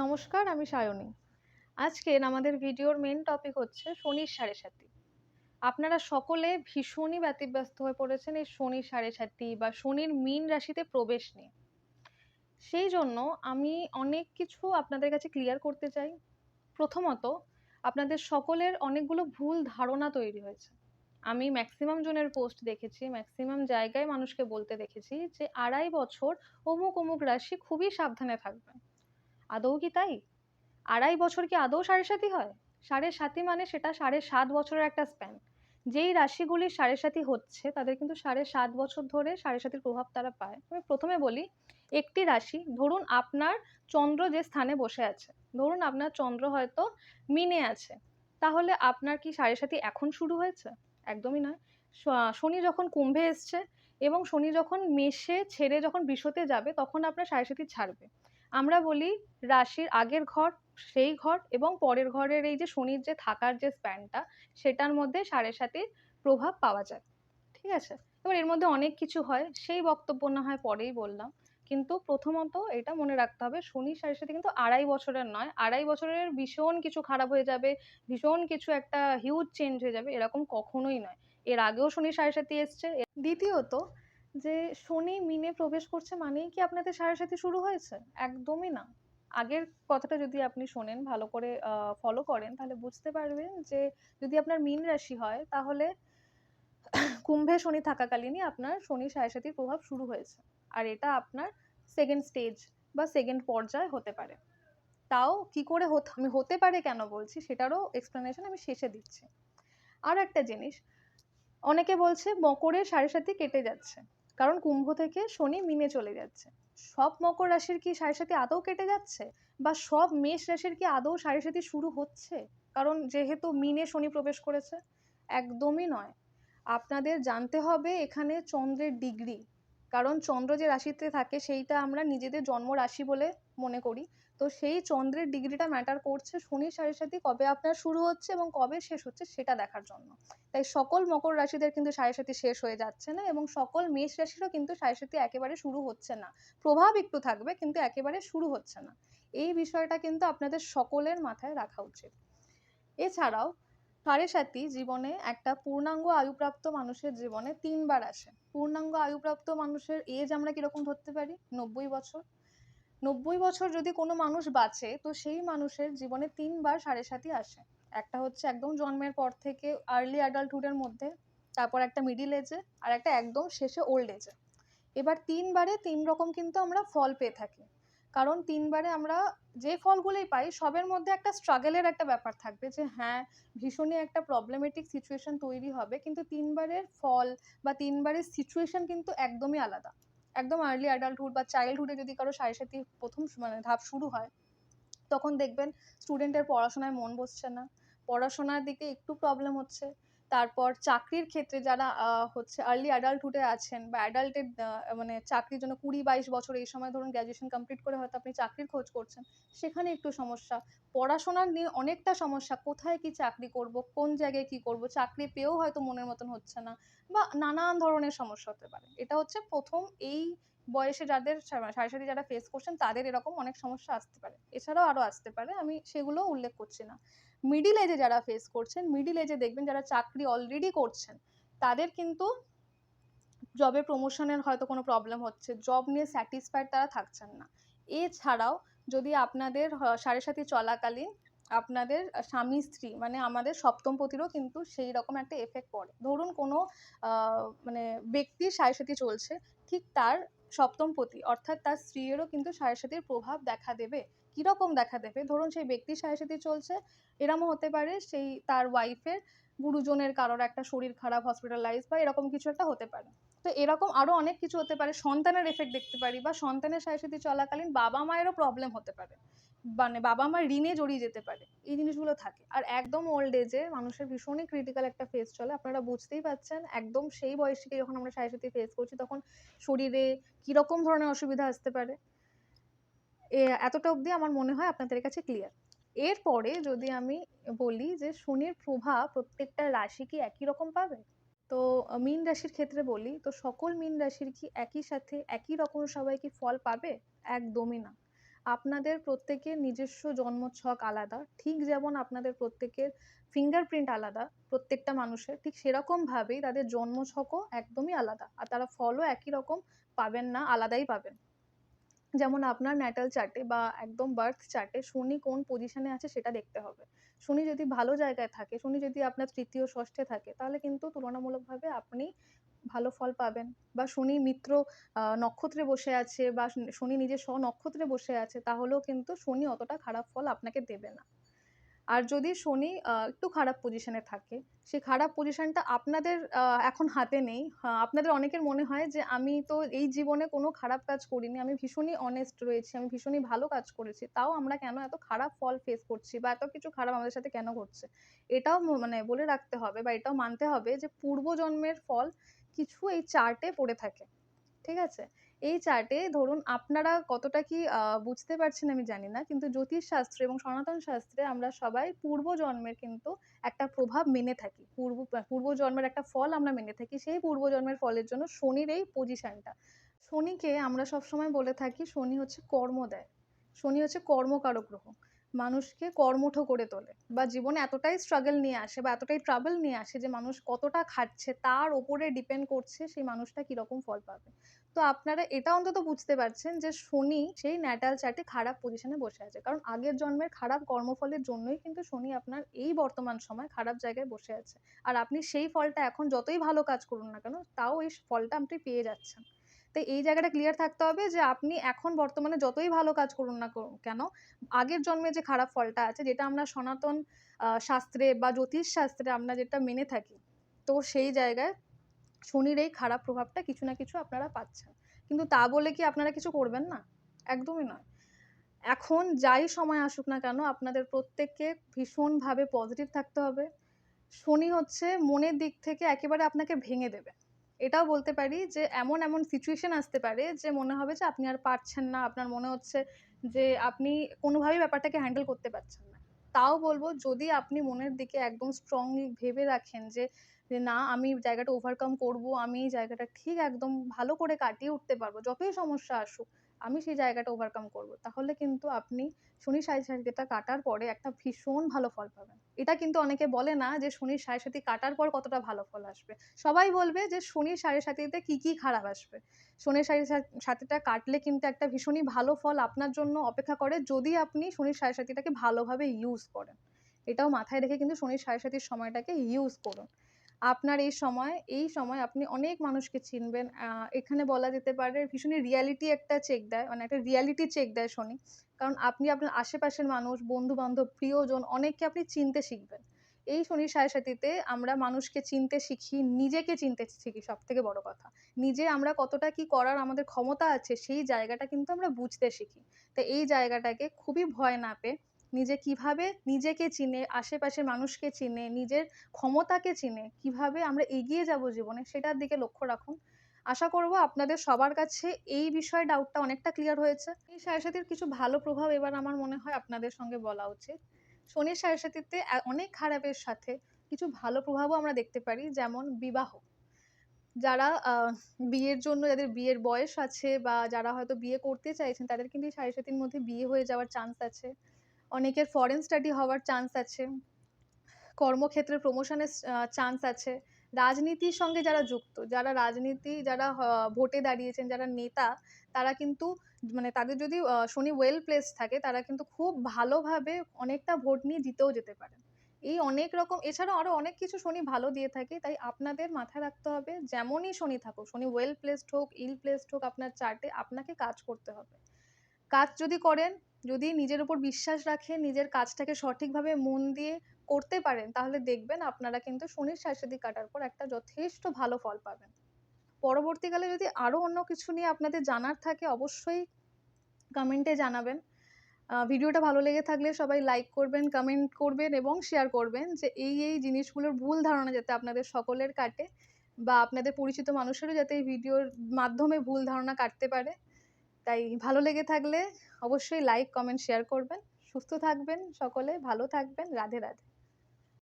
নমস্কার, আমি সায়নী। আজকের আমাদের ভিডিওর মেন টপিক হচ্ছে শনির সাড়ে সাতি আপনারা সকলে ভীষণই ব্যতিব্যস্ত হয়ে পড়েছেন এই শনির সাড়ে সাতি বা শনির মীন রাশিতে প্রবেশ নিয়ে। সেই জন্য আমি অনেক কিছু আপনাদের কাছে ক্লিয়ার করতে চাই। প্রথমত, আপনাদের সকলের অনেকগুলো ভুল ধারণা তৈরি হয়েছে। আমি ম্যাক্সিমাম জনের পোস্ট দেখেছি ম্যাক্সিমাম জায়গায় মানুষকে বলতে দেখেছি যে আড়াই বছর অমুক অমুক রাশি খুবই সাবধানে থাকবেন আদৌ কি তাই? আড়াই বছর কি আদৌ সাড়ে সাতি হয়? সাড়ে সাতি মানে সেটা সাড়ে সাত বছরের একটা স্প্যান যেই রাশিগুলি সাড়ে সাতি হচ্ছে, তাদের কিন্তু সাড়ে সাত বছর ধরে সাড়ে সাতির প্রভাব তারা পায়। আমি প্রথমে বলি, একটি রাশি, ধরুন আপনার চন্দ্র যে স্থানে বসে আছে, ধরুন আপনার চন্দ্র হয়তো মিনে আছে, তাহলে আপনার কি সাড়ে সাতি এখন শুরু হয়েছে? একদমই নয়। শনি যখন কুম্ভে এসছে এবং শনি যখন মেষে, ছেড়ে যখন বিষতে যাবে, তখন আপনার সাড়ে সাতি ছাড়বে। আমরা বলি রাশির আগের ঘর, সেই ঘর এবং পরের ঘরের এই যে শনির যে থাকার যে স্প্যানটা সেটার মধ্যে সাড়ে সাতির প্রভাব পাওয়া যায়। ঠিক আছে? এবার এর মধ্যে অনেক কিছু হয়, সেই বক্তব্য না হয় পরেই বললাম। কিন্তু প্রথমত এটা মনে রাখতে হবে, শনি সাড়ে সাথে কিন্তু আড়াই বছরের নয়, আড়াই বছরের ভীষণ কিছু খারাপ হয়ে যাবে, ভীষণ কিছু একটা হিউজ চেঞ্জ হয়ে যাবে, এরকম কখনোই নয়। এর আগেও শনি সাড়ে সাথে এসছে দ্বিতীয়ত যে শনি মিনে প্রবেশ করছে মানেই কি আপনাদের সাড়ে সাথে শুরু হয়েছে? একদমই না। আগের কথাটা যদি আপনি শোনেন, ভালো করে ফলো করেন, তাহলে বুঝতে পারবেন যে যদি আপনার মীন রাশি হয়, তাহলে কুম্ভে শনি থাকাকালীনই আপনার শনি সাড়ে প্রভাব শুরু হয়েছে। আর এটা আপনার সেকেন্ড স্টেজ বা সেকেন্ড পর্যায় হতে পারে। তাও কি করে হতে, আমি হতে পারে কেন বলছি, সেটারও এক্সপ্লেনেশন আমি শেষে দিচ্ছি। আর একটা জিনিস, অনেকে বলছে মকরের সাড়ে সাতি কেটে যাচ্ছে। কারণ কুম্ভ থেকে শনি মিনে চলে যাচ্ছে। সব মকর রাশির কি সাড়ে সাতি আদৌ কেটে যাচ্ছে? বা সব মেষ রাশির কি আদৌ সাড়ে সাতি শুরু হচ্ছে? কারণ যেহেতু মিনে শনি প্রবেশ করেছে, একদমই নয়। আপনাদের জানতে হবে এখানে চন্দ্রের ডিগ্রি। কারণ চন্দ্র যে রাশিতে থাকে, সেইটা আমরা নিজেদের জন্ম রাশি বলে মনে করি। তো সেই চন্দ্রের ডিগ্রিটা ম্যাটার করছে শনি সাড়ে সাথে কবে আপনার শুরু হচ্ছে এবং কবে শেষ হচ্ছে সেটা দেখার জন্য। তাই সকল মকর রাশিদের কিন্তু সাড়ে সাথে শেষ হয়ে যাচ্ছে না এবং সকল মেষ রাশিরও কিন্তু সাড়ে সাথে একেবারে শুরু হচ্ছে না। প্রভাব একটু থাকবে কিন্তু একেবারে শুরু হচ্ছে না। এই বিষয়টা কিন্তু আপনাদের সকলের মাথায় রাখা উচিত। এছাড়াও সাড়ে জীবনে একটা পূর্ণাঙ্গ আয়ুপ্রাপ্ত মানুষের জীবনে তিনবার আসে। পূর্ণাঙ্গ আয়ুপ্রাপ্ত মানুষের এজ আমরা কীরকম ধরতে পারি? নব্বই বছর। নব্বই বছর যদি কোনো মানুষ বাঁচে, তো সেই মানুষের জীবনে তিনবার সাড়ে সাতি আসে। একটা হচ্ছে একদম জন্মের পর থেকে আর্লি অ্যাডাল্টহুডের মধ্যে, তারপর একটা মিডিল এজে আর একটা একদম শেষে ওল্ড এজে এবার তিনবারে তিন রকম কিন্তু আমরা ফল পেয়ে থাকি। কারণ তিনবারে আমরা যে ফলগুলোই পাই, সবের মধ্যে একটা স্ট্রাগলের একটা ব্যাপার থাকবে যে হ্যাঁ ভীষণই একটা প্রবলেমেটিক সিচুয়েশন তৈরি হবে, কিন্তু তিনবারের ফল বা তিনবারের সিচুয়েশন কিন্তু একদমই আলাদা। একদম আর্লি অ্যাডাল্টহুড বা চাইল্ডহুডে যদি কারও সাথে প্রথম মানে ধাপ শুরু হয়, তখন দেখবেন স্টুডেন্টের পড়াশোনায় মন বসছে না। পড়াশোনার দিকে একটু প্রবলেম হচ্ছে। তারপর চাকরির ক্ষেত্রে যারা হচ্ছে আর্লি অ্যাডাল্টহুডে আছেন বা অ্যাডাল্টের মানে চাকরির জন্য কুড়ি বাইশ বছর এই সময় ধরুন গ্র্যাজুয়েশন কমপ্লিট করে হয়তো আপনি চাকরির খোঁজ করছেন, সেখানে একটু সমস্যা। পড়াশোনার নিয়ে অনেকটা সমস্যা, কোথায় কি চাকরি করব, কোন জায়গায় কি করব, চাকরি পেয়েও হয়তো মনের মতন হচ্ছে না বা নানান ধরনের সমস্যা হতে পারে। এটা হচ্ছে প্রথম এই বয়সে যাদের সাড়ে যারা ফেস করছেন, তাদের এরকম অনেক সমস্যা আসতে পারে। এছাড়াও আরও আসতে পারে, আমি সেগুলো উল্লেখ করছি না। মিডিল এজে যারা ফেস করছেন মিডিল এজে দেখবেন যারা চাকরি অলরেডি করছেন, তাদের কিন্তু জবে প্রমোশনের হয়তো কোনো প্রবলেম হচ্ছে জব নিয়ে স্যাটিসফাইড তারা থাকছেন না। এছাড়াও যদি আপনাদের সাড়ে সাথী চলাকালীন আপনাদের স্বামী, স্ত্রী মানে আমাদের সপ্তমপতিরও কিন্তু সেই রকম একটা এফেক্ট পড়ে। ধরুন কোনো মানে ব্যক্তির সাড়ে সাথী চলছে, ঠিক তার সপ্তমপতি অর্থাৎ তার স্ত্রীরও কিন্তু সাড়ে প্রভাব দেখা দেবে। কীরকম দেখা দেবে? ধরুন, সেই ব্যক্তির সাড়ে চলছে, এরমও হতে পারে সেই তার ওয়াইফের গুরুজনের কারোর একটা শরীর খারাপ হসপিটালাইজ বা এরকম কিছু একটা হতে পারে। তো এরকম আরও অনেক কিছু হতে পারে, সন্তানের এফেক্ট দেখতে পারি বা সন্তানের সাথে চলাকালীন বাবা মায়েরও প্রবলেম হতে পারে। মানে বাবা মা ঋণে জড়িয়ে যেতে পারে, এই জিনিসগুলো থাকে। আর একদম ওল্ড এজে মানুষের ভীষণই ক্রিটিক্যাল একটা ফেজ চলে। আপনারা বুঝতেই পারছেন, একদম সেই বয়স থেকে যখন আমরা সাথে ফেস করছি, তখন শরীরে কীরকম ধরনের অসুবিধা আসতে পারে? এতটা অবধি আমার মনে হয় আপনাদের কাছে ক্লিয়ার এরপরে যদি আমি বলি যে শনির প্রভাব প্রত্যেকটা রাশি কি একই রকম পাবে? তো মীন রাশির ক্ষেত্রে বলি, তো সকল মীন রাশির কি একই সাথে একই রকম সবাই কি ফল পাবে? একদমই না। আপনাদের প্রত্যেকের নিজস্ব জন্মছক আলাদা। ঠিক যেমন আপনাদের প্রত্যেকের ফিঙ্গারপ্রিন্ট আলাদা, প্রত্যেকটা মানুষের, ঠিক সেরকমভাবেই তাদের জন্মছকও একদমই আলাদা। আর তারা ফলও একই রকম পাবেন না, আলাদাই পাবেন। যেমন আপনার ন্যাটাল চার্টে বা একদম বার্থ চার্টে শনি কোন পজিশনে আছে সেটা দেখতে হবে। শনি যদি ভালো জায়গায় থাকে, শনি যদি আপনার তৃতীয় ষষ্ঠে থাকে, তাহলে কিন্তু তুলনামূলকভাবে আপনি ভালো ফল পাবেন। বা শনি মিত্র নক্ষত্রে বসে আছে বা শনি নিজের স্ব নক্ষত্রে বসে আছে, তাহলেও কিন্তু শনি অতটা খারাপ ফল আপনাকে দেবে না। আর যদি শনি একটু খারাপ পজিশনে থাকে সেই খারাপ পজিশনটা আপনাদের এখন হাতে নেই। আপনাদের অনেকের মনে হয় যে, আমি তো এই জীবনে কোনো খারাপ কাজ করিনি, আমি ভীষণই অনেস্ট রয়েছি, আমি ভীষণই ভালো কাজ করেছি, তাও আমরা কেন এত খারাপ ফল ফেস করছি বা এত কিছু খারাপ আমাদের সাথে কেন ঘটছে? এটাও মানে বলে রাখতে হবে বা এটাও মানতে হবে যে, পূর্বজন্মের ফল কিছু এই চার্টে পড়ে থাকে, ঠিক আছে? এই চার্টে ধরুন আপনারা কতটা কি বুঝতে পারছেন আমি জানি না। কিন্তু জ্যোতিষ শাস্ত্রে এবং সনাতন শাস্ত্রে আমরা সবাই পূর্বজন্মের কিন্তু একটা প্রভাব মেনে থাকি। পূর্ব পূর্বজন্মের একটা ফল আমরা মেনে থাকি, সেই পূর্বজন্মের ফলের জন্য শনির এই পজিশনটা শনিকে আমরা সবসময় বলে থাকি, শনি হচ্ছে কর্ম দেয় শনি হচ্ছে কর্মকারক গ্রহ। মানুষকে কর্মঠ করে তোলে বা জীবনে এতটাই স্ট্রাগল নিয়ে আসে বা এতটাই ট্রাভেল নিয়ে আসে যে মানুষ কতটা খাটছে, তার ওপরে ডিপেন্ড করছে সেই মানুষটা কীরকম ফল পাবে। তো আপনারা এটা অন্তত বুঝতে পারছেন যে শনি সেই ন্যাটাল চার্টে খারাপ পজিশনে বসে আছে। কারণ আগের জন্মের খারাপ কর্মফলের জন্যই কিন্তু শনি আপনার এই বর্তমান সময় খারাপ জায়গায় বসে আছে। আর আপনি সেই ফলটা এখন যতই ভালো কাজ করুন না কেন, তাও এই ফলটা আপনি পেয়ে যাচ্ছেন। তো এই জায়গাটা ক্লিয়ার থাকতে হবে যে আপনি এখন বর্তমানে যতই ভালো কাজ করুন না কেন, আগের জন্মে যে খারাপ ফলটা আছে, যেটা আমরা সনাতন শাস্ত্রে বা জ্যোতিষ শাস্ত্রে আমরা যেটা মেনে থাকি, তো সেই জায়গায় শনির এই খারাপ প্রভাবটা কিছু না কিছু আপনারা পাচ্ছেন। কিন্তু তা বলে কি আপনারা কিছু করবেন না? একদমই নয়। এখন যাই সময় আসুক না কেন আপনাদের প্রত্যেককে ভীষণভাবে পজিটিভ থাকতে হবে। শনি হচ্ছে মনের দিক থেকে একেবারে আপনাকে ভেঙে দেবে। এটাও বলতে পারি যে এমন এমন সিচুয়েশন আসতে পারে যে মনে হবে যে আপনি আর পারছেন না, আপনার মনে হচ্ছে যে আপনি কোনোভাবেই ব্যাপারটাকে হ্যান্ডেল করতে পারছেন না। তাও বলব যদি আপনি মনের দিকে একদম স্ট্রংলি ভেবে রাখেন যে যে না, আমি জায়গাটা ওভারকাম করব, আমি এই জায়গাটা ঠিক একদম ভালো করে কাটিয়ে উঠতে পারব, যতই সমস্যা আসুক, আমি সেই জায়গাটা ওভারকাম করব। তাহলে কিন্তু আপনি শনি সাড়ে কাটার পরে একটা ভীষণ ভালো ফল পাবেন। এটা কিন্তু অনেকে বলে না যে শনির সাড়ে সাথী কাটার পর কতটা ভালো ফল আসবে। সবাই বলবে যে শনির সাড়ে সাথীতে কি কি খারাপ আসবে। শনির সাড়ে সা- সাথীটা কাটলে কিন্তু একটা ভীষণই ভালো ফল আপনার জন্য অপেক্ষা করে যদি আপনি শনির সাড়ে সাথীটাকে ভালোভাবে ইউজ করেন। এটাও মাথায় রেখে কিন্তু শনির সাড়ে সাথীর সময়টাকে ইউজ করুন। আপনার এই সময় এই সময় আপনি অনেক মানুষকে চিনবেন। এখানে বলা যেতে পারে ভীষণই রিয়ালিটি একটা চেক দেয় মানে একটা রিয়ালিটি চেক দেয় শনি কারণ আপনি আপনার আশেপাশের মানুষ বন্ধু বান্ধব প্রিয়জন, অনেককে আপনি চিনতে শিখবেন। এই শনির সাড়ে আমরা মানুষকে চিনতে শিখি, নিজেকে চিনতে শিখি সব থেকে বড় কথা। নিজে আমরা কতটা কি করার আমাদের ক্ষমতা আছে, সেই জায়গাটা কিন্তু আমরা বুঝতে শিখি। তো এই জায়গাটাকে খুবই ভয় না পেয়ে নিজে কীভাবে নিজেকে চিনে, আশেপাশের মানুষকে চিনে, নিজের ক্ষমতাকে চিনে, কীভাবে আমরা এগিয়ে যাব জীবনে সেটার দিকে লক্ষ্য রাখুন। আশা করব আপনাদের সবার কাছে এই বিষয়ে ডাউটটা অনেকটা ক্লিয়ার হয়েছে। এই সাথীর কিছু ভালো প্রভাব এবার আমার মনে হয় আপনাদের সঙ্গে বলা উচিত। শনির সাথীতে অনেক খারাপের সাথে কিছু ভালো প্রভাবও আমরা দেখতে পারি, যেমন বিবাহ। যারা বিয়ের জন্য যাদের বিয়ের বয়স আছে বা যারা হয়তো বিয়ে করতে চাইছেন, তাদের কিন্তু এই সাড়ে সাতির মধ্যে বিয়ে হয়ে যাওয়ার চান্স আছে। অনেকের ফরেন স্টাডি হওয়ার চান্স আছে, কর্মক্ষেত্রে প্রমোশনের চান্স আছে। রাজনীতির সঙ্গে যারা যুক্ত, যারা রাজনীতি, যারা ভোটে দাঁড়িয়েছেন, যারা নেতা, তারা কিন্তু মানে তাদের যদি শনি ওয়েল প্লেস থাকে, তারা কিন্তু খুব ভালোভাবে অনেকটা ভোট নিয়ে জিতেও যেতে পারে। এই অনেক রকম, এছাড়াও আরও অনেক কিছু শনি ভালো দিয়ে থাকে, তাই আপনাদের মাথায় রাখতে হবে, যেমনই শনি থাকুক, শনি ওয়েল প্লেসড হোক ইল প্লেসড হোক, আপনার চার্টে আপনাকে কাজ করতে হবে। কাজ যদি করেন, যদি নিজের উপর বিশ্বাস রাখেন, নিজের কাজটাকে সঠিকভাবে মন দিয়ে করতে পারেন, তাহলে দেখবেন আপনারা কিন্তু শনির শাশ্বতী কাটার পর একটা যথেষ্ট ভালো ফল পাবেন। পরবর্তীকালে যদি আরও অন্য কিছু নিয়ে আপনাদের জানার থাকে, অবশ্যই কমেন্টে জানাবেন। ভিডিওটা ভালো লেগে থাকলে সবাই লাইক করবেন কমেন্ট করবেন এবং শেয়ার করবেন যে এই এই জিনিসগুলোর ভুল ধারণা যাতে আপনাদের সকলের কাটে বা আপনাদের পরিচিত মানুষেরও যাতে এই ভিডিওর মাধ্যমে ভুল ধারণা কাটতে পারে। তাই ভালো লেগে থাকলে অবশ্যই লাইক কমেন্ট শেয়ার করবেন। সুস্থ থাকবেন সকলে, ভালো থাকবেন। রাধে রাধে।